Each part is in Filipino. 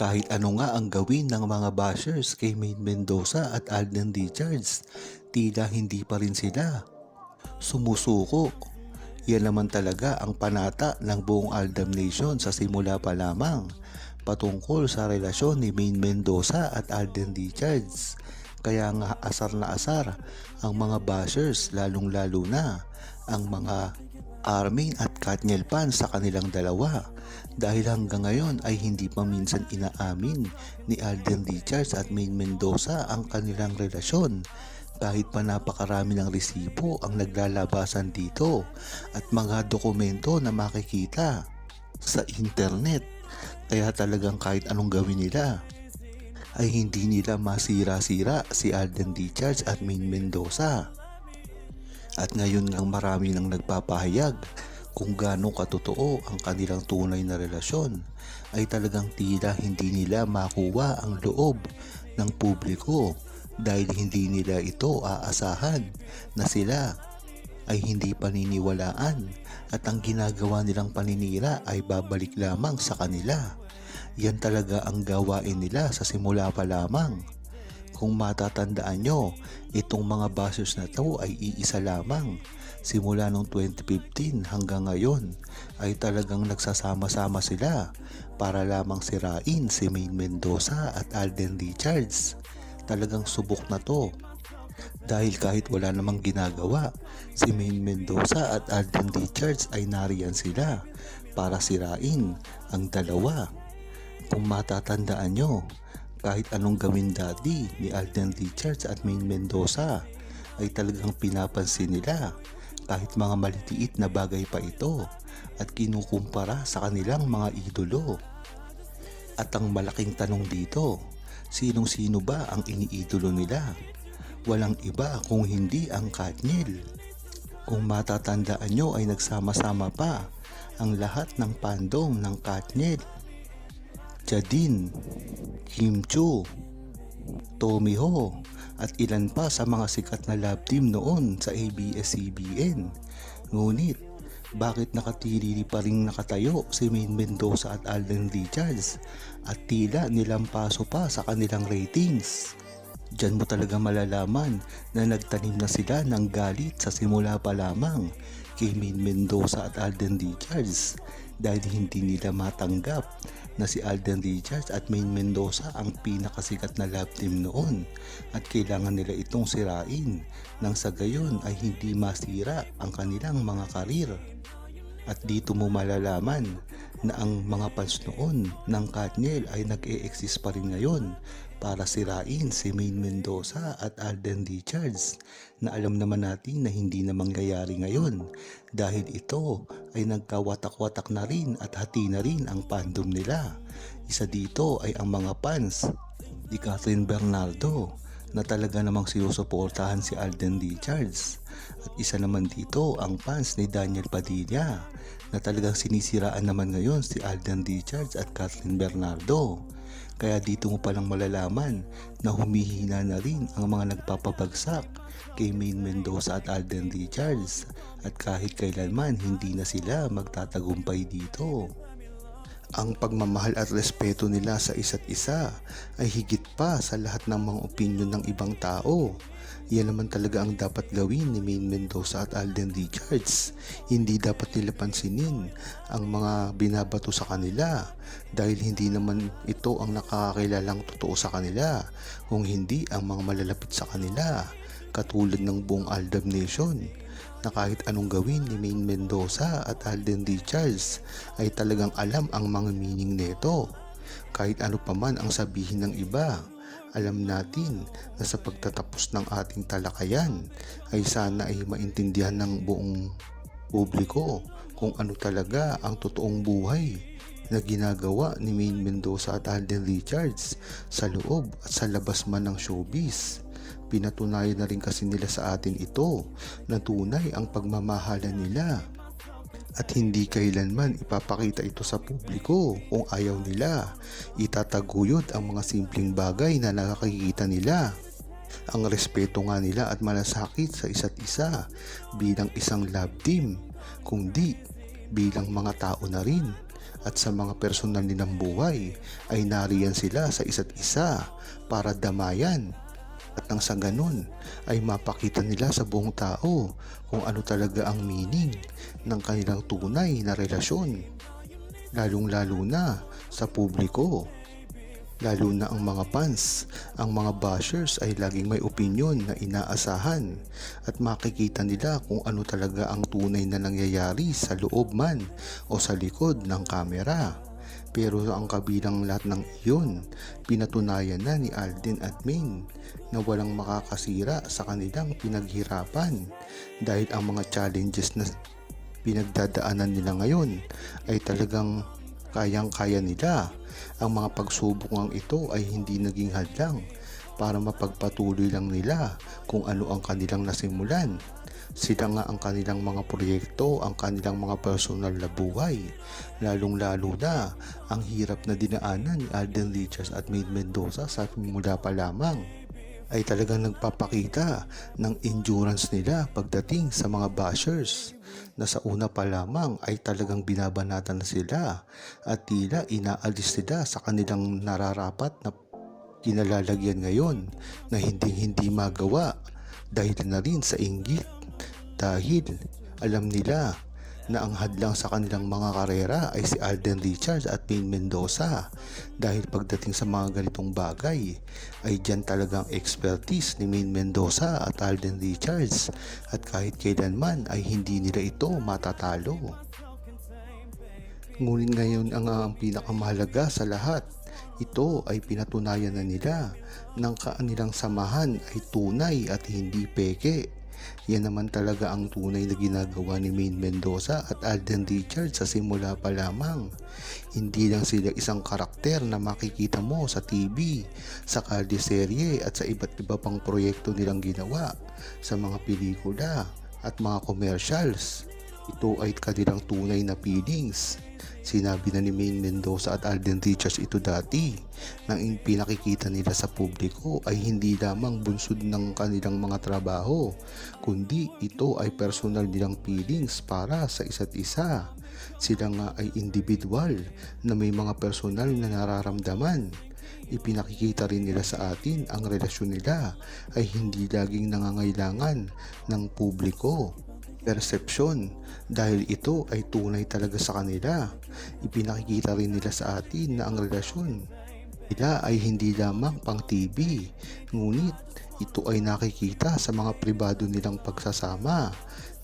Kahit ano nga ang gawin ng mga bashers kay Maine Mendoza at Alden Richards, tila hindi pa rin sila. Sumusuko. Yan naman talaga ang panata ng buong Aldam Nation sa simula pa lamang patungkol sa relasyon ni Maine Mendoza at Alden Richards. Kaya nga asar na asar ang mga bashers lalong lalo na ang mga Armin at Katniel Pan sa kanilang dalawa dahil hanggang ngayon ay hindi pa minsan inaamin ni Alden Richards at Maine Mendoza ang kanilang relasyon kahit pa napakarami ng resibo ang naglalabasan dito at mga dokumento na makikita sa internet kaya talagang kahit anong gawin nila ay hindi nila masira-sira si Alden Richards at Maine Mendoza. At ngayon ngang marami nang nagpapahayag kung gaano katotoo ang kanilang tunay na relasyon ay talagang tila hindi nila makuha ang loob ng publiko dahil hindi nila ito aasahan na sila ay hindi paniniwalaan at ang ginagawa nilang paninira ay babalik lamang sa kanila. Yan talaga ang gawain nila sa simula pa lamang. Kung matatandaan nyo, itong mga bashers na to ay iisa lamang. Simula noong 2015 hanggang ngayon ay talagang nagsasama-sama sila para lamang sirain si Maine Mendoza at Alden Richards. Talagang subok na to. Dahil kahit wala namang ginagawa, si Maine Mendoza at Alden Richards ay nariyan sila para sirain ang dalawa. Kung matatandaan nyo, kahit anong gawin dati ni Alden Richards at Maine Mendoza ay talagang pinapansin nila kahit mga malitiit na bagay pa ito at kinukumpara sa kanilang mga idolo. At ang malaking tanong dito, sinong-sino ba ang iniidolo nila? Walang iba kung hindi ang Katniel. Kung matatandaan nyo ay nagsama-sama pa ang lahat ng pandom ng Katniel. Jadine, Kim Chu, Tommy Ho, at ilan pa sa mga sikat na love team noon sa ABS-CBN. Ngunit, bakit nakatili pa rin nakatayo si Maine Mendoza at Alden Richards at tila nilampaso pa sa kanilang ratings? Diyan mo talaga malalaman na nagtanim na sila ng galit sa simula pa lamang kay Maine Mendoza at Alden Richards dahil hindi nila matanggap na si Alden Richards at Maine Mendoza ang pinakasikat na love team noon at kailangan nila itong sirain nang sa gayon ay hindi masira ang kanilang mga karir. At dito mo malalaman na ang mga fans noon ng Katniel ay nag-e-exist pa rin ngayon para sirain si Maine Mendoza at Alden Richards na alam naman natin na hindi na mangyayari ngayon dahil ito ay nagkawatak-watak na rin at hati na rin ang fandom nila. Isa dito ay ang mga fans ni Catherine Bernardo na talaga namang sinusuportahan si Alden Richards. At isa naman dito ang fans ni Daniel Padilla na talagang sinisiraan naman ngayon si Alden Richards at Kathleen Bernardo. Kaya dito mo palang malalaman na humihina na rin ang mga nagpapabagsak kay Maine Mendoza at Alden Richards at kahit kailanman hindi na sila magtatagumpay dito. Ang pagmamahal at respeto nila sa isa't isa ay higit pa sa lahat ng mga opinion ng ibang tao. Yan naman talaga ang dapat gawin ni Maine Mendoza at Alden Richards. Hindi dapat nila pansinin ang mga binabato sa kanila dahil hindi naman ito ang nakakakilalang totoo sa kanila kung hindi ang mga malalapit sa kanila katulad ng buong Aldab Nation na kahit anong gawin ni Maine Mendoza at Alden Richards ay talagang alam ang mga meaning nito. Kahit ano pa man ang sabihin ng iba, alam natin na sa pagtatapos ng ating talakayan ay sana ay maintindihan ng buong publiko kung ano talaga ang totoong buhay na ginagawa ni Maine Mendoza at Alden Richards sa loob at sa labas man ng showbiz. Pinatunayan na rin kasi nila sa atin ito na tunay ang pagmamahalan nila. At hindi kailanman ipapakita ito sa publiko kung ayaw nila. Itataguyod ang mga simpleng bagay na nakakikita nila. Ang respeto nga nila at malasakit sa isa't isa bilang isang love team, kundi bilang mga tao na rin at sa mga personal nilang buhay ay nariyan sila sa isa't isa para damayan nang sa ganun ay mapakita nila sa buong tao kung ano talaga ang meaning ng kanilang tunay na relasyon lalong lalo na sa publiko lalo na ang mga fans, ang mga bashers ay laging may opinion na inaasahan at makikita nila kung ano talaga ang tunay na nangyayari sa loob man o sa likod ng kamera. Pero ang kabilang lahat ng iyon, pinatunayan na ni Alden at Maine na walang makakasira sa kanilang pinaghirapan dahil ang mga challenges na pinagdadaanan nila ngayon ay talagang kayang-kaya nila. Ang mga pagsubok ito ay hindi naging hadlang para mapagpatuloy lang nila kung ano ang kanilang nasimulan. Sila nga ang kanilang mga proyekto, ang kanilang mga personal na buhay. Lalong-lalo na ang hirap na dinaanan ni Alden Richards at Maid Mendoza sa mula pa lamang ay talagang nagpapakita ng endurance nila pagdating sa mga bashers na sa una pa lamang ay talagang binabanatan na sila at tila inaalis sila sa kanilang nararapat na kinalalagyan ngayon na hindi hindi magawa dahil na rin sa inggit dahil alam nila na ang hadlang sa kanilang mga karera ay si Alden Richards at Payne Mendoza dahil pagdating sa mga ganitong bagay ay dyan talagang expertise ni Maine Mendoza at Alden Richards at kahit kailanman ay hindi nila ito matatalo. Ngunit ngayon ang, ang pinakamahalaga sa lahat ito ay pinatunayan na nila ng kanilang samahan ay tunay at hindi peke. Yan naman talaga ang tunay na ginagawa ni Maine Mendoza at Alden Richards sa simula pa lamang. Hindi lang sila isang karakter na makikita mo sa TV, sa kaldeserye at sa iba't iba pang proyekto nilang ginawa sa mga pelikula at mga commercials. Ito ay kanilang tunay na feelings. Sinabi na ni Maine Mendoza at Alden Richards ito dati nang in- pinakikita nila sa publiko ay hindi lamang bunsod ng kanilang mga trabaho kundi ito ay personal nilang feelings para sa isa't isa. Sila nga ay individual na may mga personal na nararamdaman. Ipinakikita rin nila sa atin ang relasyon nila ay hindi laging nangangailangan ng publiko persepsyon dahil ito ay tunay talaga sa kanila. Ipinakikita rin nila sa atin na ang relasyon nila ay hindi lamang pang TV, ngunit ito ay nakikita sa mga pribado nilang pagsasama.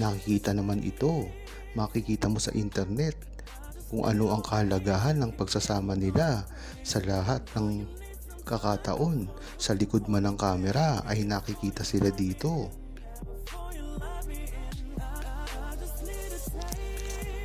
Nakikita naman ito, makikita mo sa internet kung ano ang kahalagahan ng pagsasama nila sa lahat ng kakataon. Sa likod man ng kamera ay nakikita sila dito.